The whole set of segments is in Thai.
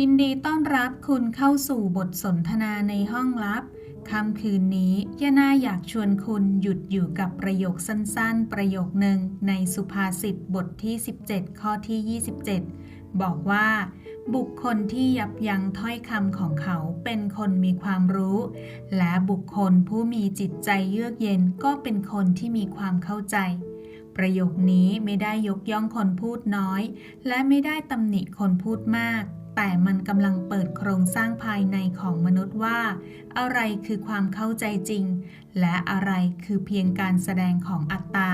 ยินดีต้อนรับคุณเข้าสู่บทสนทนาในห้องลับ ค่ำคืนนี้ย่านาอยากชวนคุณหยุดอยู่กับประโยคสั้นๆ ประโยคหนึ่งในสุภาษิตบทที่ 17 ข้อที่ 27 บอกว่า บุคคลที่ยับยั้งถ้อยคำของเขาเป็นคนมีความรู้ และบุคคลผู้มีจิตใจเยือกเย็นก็เป็นคนที่มีความเข้าใจประโยคนี้ไม่ได้ยกย่องคนพูดน้อย และไม่ได้ตำหนิคนพูดมาก แต่มันกำลังเปิดโครงสร้างภายในของมนุษย์ว่า อะไรคือความเข้าใจจริง และอะไรคือเพียงการแสดงของอัตตา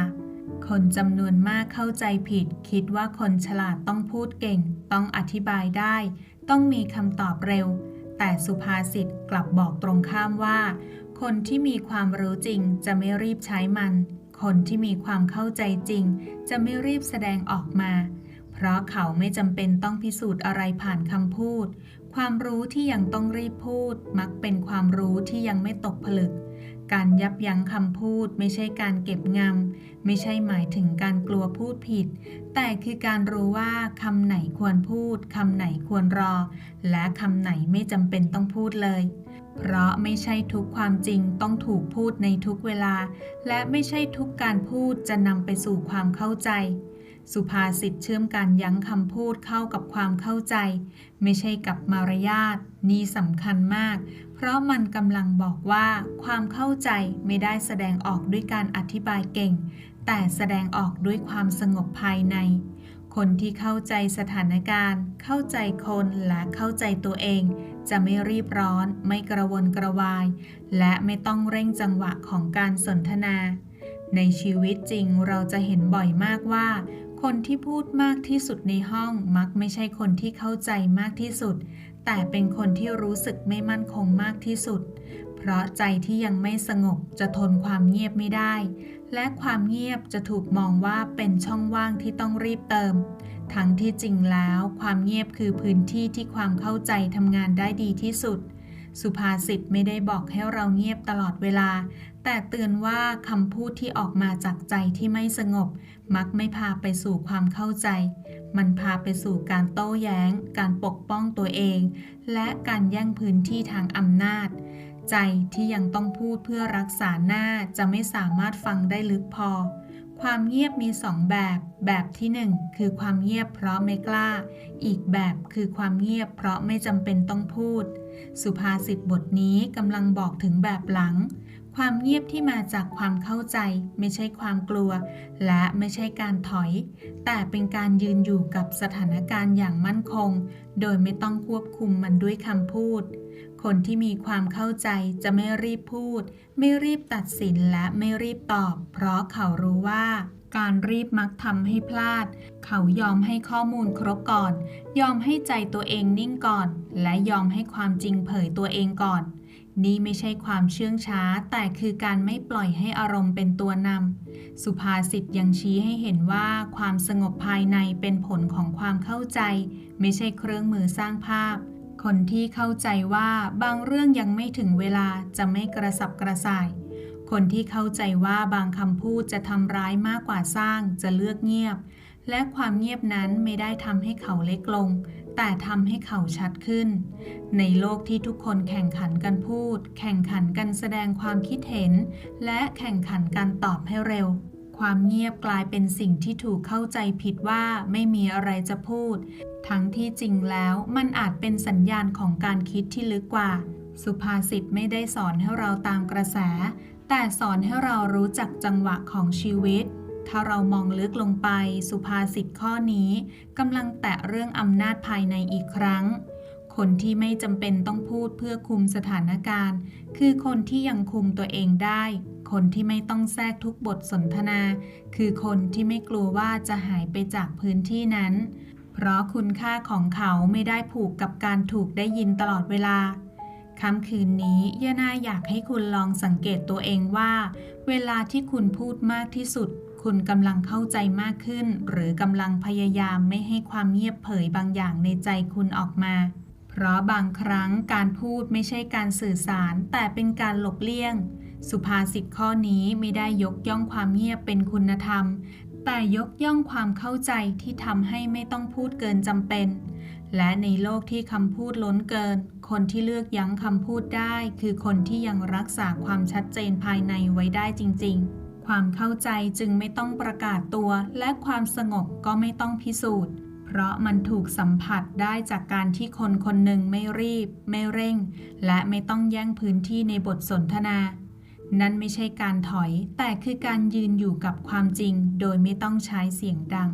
คนจำนวนมากเข้าใจผิด คิดว่าคนฉลาดต้องพูดเก่ง ต้องอธิบายได้ ต้องมีคำตอบเร็ว แต่สุภาษิตกลับบอกตรงข้ามว่า คนที่มีความรู้จริงจะไม่รีบใช้มัน คนที่มีความเข้าใจจริง จะไม่รีบแสดงออกมา เพราะเขาไม่จำเป็นต้องพิสูจน์อะไรผ่านคำพูด ความรู้ที่ยังต้องรีบพูด มักเป็นความรู้ที่ยังไม่ตกผลึก การยับยั้งคำพูดไม่ใช่การเก็บงำ ไม่ใช่หมายถึงการกลัวพูดผิด แต่คือการรู้ว่าคำไหนควรพูดคำไหนควรรอ และคำไหนไม่จำเป็นต้องพูดเลยเพราะไม่ใช่ทุกความจริงต้องถูกพูดในทุกเวลา และไม่ใช่ทุกการพูดจะนำไปสู่ความเข้าใจ สุภาษิตเชื่อมการยั้งคำพูดเข้ากับความเข้าใจ ไม่ใช่กับมารยาทนี่สำคัญมาก เพราะมันกำลังบอกว่า ความเข้าใจไม่ได้แสดงออกด้วยการอธิบายเก่ง แต่แสดงออกด้วยความสงบภายใน คนที่เข้าใจสถานการณ์ เข้าใจคนและเข้าใจตัวเอง จะไม่รีบร้อน ไม่กระวนกระวาย และไม่ต้องเร่งจังหวะของการสนทนา ในชีวิตจริงเราจะเห็นบ่อยมากว่า คนที่พูดมากที่สุดในห้องมักไม่ใช่คนที่เข้าใจมากที่สุด แต่เป็นคนที่รู้สึกไม่มั่นคงมากที่สุด เพราะใจที่ยังไม่สงบจะทนความเงียบไม่ได้ และความเงียบจะถูกมองว่าเป็นช่องว่างที่ต้องรีบเติม ทั้งที่จริงแล้วความเงียบคือพื้นที่ที่ความเข้าใจทำงานได้ดีที่สุด สุภาษิตไม่ได้บอกให้เราเงียบตลอดเวลา แต่เตือนว่าคำพูดที่ออกมาจากใจที่ไม่สงบ มักไม่พาไปสู่ความเข้าใจ มันพาไปสู่การโต้แย้ง การปกป้องตัวเอง และการแย่งพื้นที่ทางอำนาจ ใจที่ยังต้องพูดเพื่อรักษาหน้าจะไม่สามารถฟังได้ลึกพอ ความเงียบมีสองแบบ แบบที่หนึ่งคือความเงียบเพราะไม่กล้า อีกแบบคือความเงียบเพราะไม่จำเป็นต้องพูด สุภาษิตบทนี้กำลังบอกถึงแบบหลัง ความเงียบที่มาจากความเข้าใจ ไม่ใช่ความกลัว และไม่ใช่การถอย แต่เป็นการยืนอยู่กับสถานการณ์อย่างมั่นคง โดยไม่ต้องควบคุมมันด้วยคำพูด คนที่มีความเข้าใจจะไม่รีบพูด ไม่รีบตัดสินและไม่รีบตอบ เพราะเขารู้ว่าการรีบมักทำให้พลาด เขายอมให้ข้อมูลครบก่อน ยอมให้ใจตัวเองนิ่งก่อน และยอมให้ความจริงเผยตัวเองก่อน นี่ไม่ใช่ความเชื่องช้า แต่คือการไม่ปล่อยให้อารมณ์เป็นตัวนำ สุภาษิตยังชี้ให้เห็นว่าความสงบภายในเป็นผลของความเข้าใจ ไม่ใช่เครื่องมือสร้างภาพ คนที่เข้าใจว่าบางเรื่องยังไม่ถึงเวลาจะไม่กระสับกระส่าย คนที่เข้าใจว่าบางคำพูดจะทำร้ายมากกว่าสร้างจะเลือกเงียบ และความเงียบนั้นไม่ได้ทำให้เขาเล็กลง แต่ทำให้เขาชัดขึ้น ในโลกที่ทุกคนแข่งขันกันพูด แข่งขันกันแสดงความคิดเห็น และแข่งขันกันตอบให้เร็ว ความเงียบกลายเป็นสิ่งที่ถูกเข้าใจผิดว่าไม่มีอะไรจะพูด ทั้งที่จริงแล้วมันอาจเป็นสัญญาณของการคิดที่ลึกกว่า สุภาษิตไม่ได้สอนให้เราตามกระแส แต่สอนให้เรารู้จักจังหวะของชีวิต ถ้าเรามองลึกลงไป สุภาษิตข้อนี้กำลังแตะเรื่องอำนาจภายในอีกครั้ง คนที่ไม่จำเป็นต้องพูดเพื่อคุมสถานการณ์ คือคนที่ยังคุมตัวเองได้ คนที่ไม่ต้องแทรกทุกบทสนทนา คือคนที่ไม่กลัวว่าจะหายไปจากพื้นที่นั้น เพราะคุณค่าของเขาไม่ได้ผูกกับการถูกได้ยินตลอดเวลาค่ำคืนนี้ย่านาอยากให้คุณลองสังเกตตัวเองว่า เวลาที่คุณพูดมากที่สุด คุณกำลังเข้าใจมากขึ้น หรือกำลังพยายามไม่ให้ความเงียบเผยบางอย่างในใจคุณออกมา เพราะบางครั้งการพูดไม่ใช่การสื่อสาร แต่เป็นการหลบเลี่ยง สุภาษิตข้อนี้ไม่ได้ยกย่องความเงียบเป็นคุณธรรม แต่ยกย่องความเข้าใจที่ทำให้ไม่ต้องพูดเกินจำเป็น และในโลกที่คำพูดล้นเกิน คนที่เลือกยั้งคำพูดได้ คือคนที่ยังรักษาความชัดเจนภายในไว้ได้จริง ๆ ความเข้าใจจึงไม่ต้องประกาศตัว และความสงบก็ไม่ต้องพิสูจน์ เพราะมันถูกสัมผัสได้จากการที่คนคนหนึ่งไม่รีบ ไม่เร่ง และไม่ต้องแย่งพื้นที่ในบทสนทนา นั่นไม่ใช่การถอย แต่คือการยืนอยู่กับความจริง โดยไม่ต้องใช้เสียงดัง